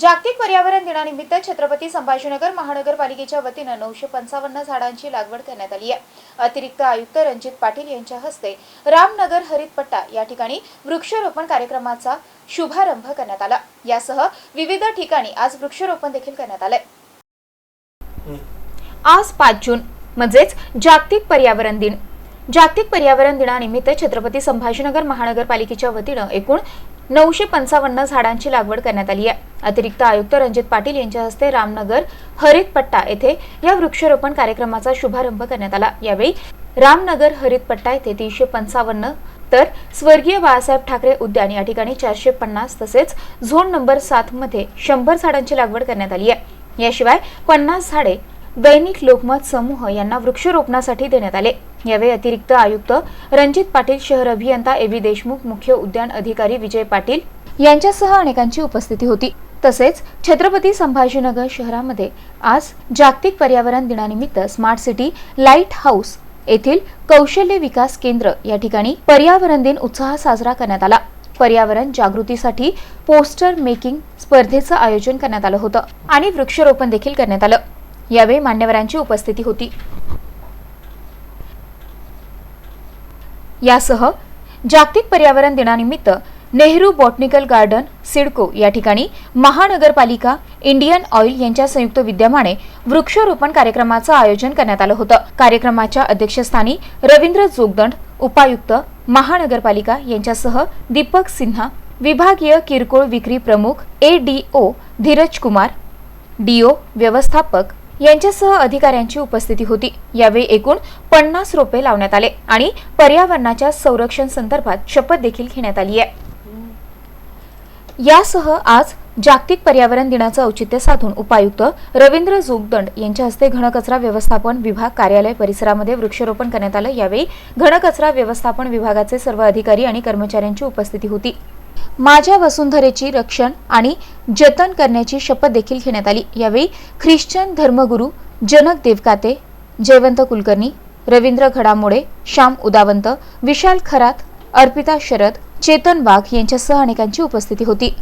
जागतिक पर्यावरण दिनानिमित्त छत्रपती संभाजीनगर महानगरपालिकेच्या वतीनं नऊशे पंचावन्न झाडांची लागवड करण्यात आली आहे. अतिरिक्त आयुक्त रणजित पाटील यांच्या हस्ते रामनगर हरितपट्टा या ठिकाणी वृक्षारोपण कार्यक्रमाचा शुभारंभ करण्यात आला. यासह विविध ठिकाणी आज वृक्षारोपण देखील करण्यात आलंय. आज पाच जून म्हणजेच जागतिक पर्यावरण दिन. जागतिक पर्यावरण दिनानिमित्त छत्रपती संभाजीनगर महानगरपालिकेच्या वतीनं एकूण नऊशे पंचावन्न झाडांची लागवड करण्यात आली आहे. अतिरिक्त आयुक्त रणजित पाटील यांच्या हस्ते रामनगर हरितपट्टा येथे या वृक्षारोपण कार्यक्रमाचा शुभारंभ करण्यात आला. यावेळी रामनगर हरितपट्टा येथे तीनशे पंचावन्न तर स्वर्गीय बाळासाहेब ठाकरे उद्यान या ठिकाणी चारशे पन्नास तसेच झोन नंबर सात मध्ये शंभर झाडांची लागवड करण्यात आली आहे. याशिवाय पन्नास झाडे दैनिक लोकमत समूह यांना वृक्षरोपणासाठी देण्यात आले. यावेळी अतिरिक्त आयुक्त रणजित पाटील शहर अभियंता ए. बी देशमुख मुख्य उद्यान अधिकारी विजय पाटील यांच्यासह अनेकांची उपस्थिती होती. तसेच छत्रपती संभाजीनगर शहरामध्ये आज जागतिक पर्यावरण दिनानिमित्त स्मार्ट सिटी लाइट हाऊस येथील कौशल्य विकास केंद्र या ठिकाणी पर्यावरण दिन उत्साह साजरा करण्यात आला. पर्यावरण जागृतीसाठी पोस्टर मेकिंग स्पर्धेचं आयोजन करण्यात आलं होतं आणि वृक्षारोपण देखील करण्यात आलं. यावेळी मान्यवरांची उपस्थिती होती. यासह जागतिक पर्यावरण दिनानिमित्त नेहरू बॉटनिकल गार्डन सिडको या ठिकाणी महानगरपालिका इंडियन ऑइल यांच्या संयुक्त विद्यमाने वृक्षारोपण कार्यक्रमाचं आयोजन करण्यात आलं होतं. कार्यक्रमाच्या अध्यक्षस्थानी रवींद्र जोगदंड उपायुक्त महानगरपालिका यांच्यासह दीपक सिन्हा विभागीय किरकोळ विक्री प्रमुख A D O Dhiraj Kumar DO व्यवस्थापक यांच्यासह अधिकाऱ्यांची उपस्थिती होती. यावेळी एकूण पन्नास रोपे लावण्यात आले आणि पर्यावरणाच्या संरक्षण संदर्भात शपथ देखील घेण्यात आली आहे. यासह आज जागतिक पर्यावरण दिनाचं औचित्य साधून उपायुक्त रवींद्र जोगदंड यांच्या हस्ते घनकचरा व्यवस्थापन विभाग कार्यालय परिसरामध्ये वृक्षारोपण करण्यात आलं. यावेळी घनकचरा व्यवस्थापन विभागाचे सर्व अधिकारी आणि कर्मचाऱ्यांची उपस्थिती होती. माझ्या वसुंधरेची रक्षण आणि जतन करण्याची शपथ देखील घेण्यात आली. यावेळी ख्रिश्चन धर्मगुरू जनक देवकाते जयवंत कुलकर्णी रवींद्र घडामोडे श्याम उदावंत विशाल खरात अर्पिता शरद चेतन वाघ यांच्यासह अनेकांची उपस्थिती होती.